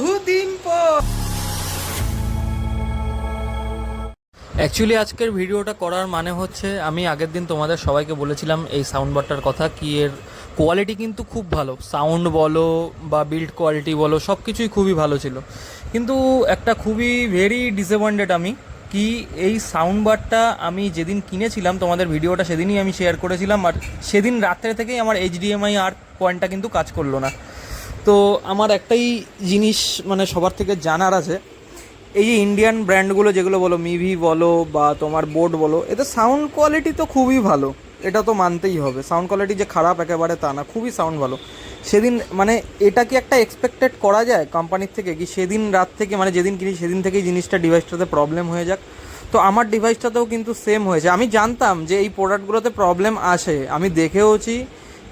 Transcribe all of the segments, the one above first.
বহুদিন পর। অ্যাকচুয়ালি আজকের ভিডিওটা করার মানে হচ্ছে, আমি আগের দিন তোমাদের সবাইকে বলেছিলাম এই সাউন্ড বারটার কথা, কি এর কোয়ালিটি কিন্তু খুব ভালো। সাউন্ড বলো বা বিল্ড কোয়ালিটি বলো সব কিছুই খুবই ভালো ছিল। কিন্তু একটা খুবই ভেরি ডিসঅ্যাপয়েন্টেড আমি, কি এই সাউন্ড বারটা আমি যেদিন কিনেছিলাম, তোমাদের ভিডিওটা সেদিনই আমি শেয়ার করেছিলাম, আর সেদিন রাত্রে থেকেই আমার এইচডিএমআই আর পয়েন্টটা কিন্তু কাজ করল না। তো আমার একটাই জিনিস মানে সবার থেকে জানার আছে, এই যে ইন্ডিয়ান ব্র্যান্ডগুলো যেগুলো বলো, মিভি বলো বা তোমার বোর্ড বলো এতে সাউন্ড কোয়ালিটি তো খুবই ভালো, এটা তো মানতেই হবে। সাউন্ড কোয়ালিটি যে খারাপ একেবারে তা না, খুবই সাউন্ড ভালো। সেদিন মানে এটা কি একটা এক্সপেক্টেড করা যায় কোম্পানির থেকে? কি সেদিন রাত থেকে মানে যেদিন কিনি সেদিন থেকেই জিনিসটা ডিভাইসটাতে প্রবলেম হয়ে যাক। তো আমার ডিভাইসটাতেও কিন্তু সেম হয়েছে। আমি জানতাম যে এই প্রোডাক্টগুলোতে প্রবলেম আসে। আমি দেখেওছি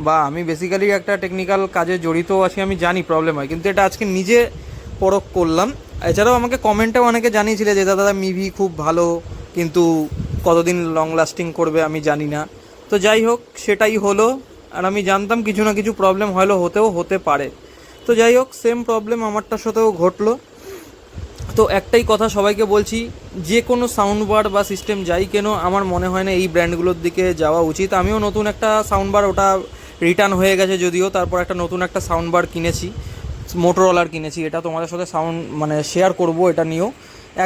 বা আমি বেসিক্যালি একটা টেকনিক্যাল কাজে জড়িত আছি, আমি জানি প্রবলেম হয়, কিন্তু এটা আজকে নিজে পরখ করলাম। এছাড়াও আমাকে কমেন্টেও অনেকে জানিয়েছিলে যে, দাদা, মিভি খুব ভালো, কিন্তু কতদিন লং লাস্টিং করবে আমি জানি না। তো যাই হোক, সেটাই হলো, আর আমি জানতাম কিছু না কিছু প্রবলেম হয়তো হতেও হতে পারে। তো যাই হোক সেম প্রবলেম আমারটার সাথেও ঘটলো। তো একটাই কথা সবাইকে বলছি, যে কোনো সাউন্ড বার বা সিস্টেম যাই কেন, আমার মনে হয় না এই ব্র্যান্ডগুলোর দিকে যাওয়া উচিত। আমিও নতুন একটা সাউন্ড বার ওটা রিটার্ন হয়ে গেছে যদিও তারপর একটা নতুন একটা সাউন্ড বার কিনেছি মোটরওয়ালার কিনেছি। এটা তোমাদের সাথে সাউন্ড মানে শেয়ার করব এটা নিয়েও।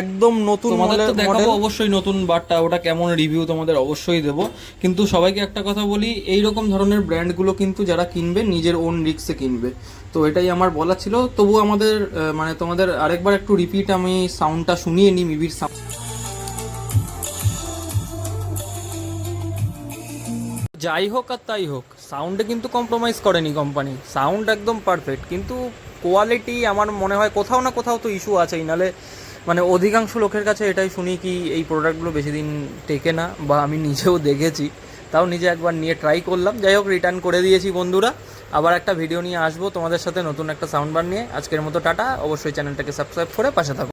একদম নতুন মডেল দেখাবো অবশ্যই নতুন বারটা ওটা কেমন রিভিউ তোমাদের অবশ্যই দেব। কিন্তু সবাইকে একটা কথা বলি এই রকম ধরনের ব্র্যান্ডগুলো কিন্তু যারা কিনবে নিজের ওন রিক্সে কিনবে। তো এটাই আমার বলা ছিল। তবু আমাদের মানে তোমাদের আরেকবার একটু রিপিট আমি সাউন্ডটা শুনিয়ে নিই মিবির সাউন্ড যাই হোক আর তাই হোক সাউন্ডে কিন্তু কম্প্রোমাইজ করেনি কোম্পানি সাউন্ড একদম পারফেক্ট কিন্তু কোয়ালিটি আমার মনে হয় কোথাও না কোথাও তো ইস্যু আছেই, নালে মানে অধিকাংশ লোকের কাছে এটাই শুনি কি এই প্রোডাক্টগুলো বেশি দিন টেকে না, বা আমি নিজেও দেখেছি। তাও নিজে একবার নিয়ে ট্রাই করলাম। যাই হোক রিটার্ন করে দিয়েছি বন্ধুরা। আবার একটা ভিডিও নিয়ে আসব তোমাদের সাথে নতুন একটা সাউন্ড বার নিয়ে। আজকের মতো টাটা। অবশ্যই চ্যানেলটাকে সাবস্ক্রাইব করে পাশে থাকো।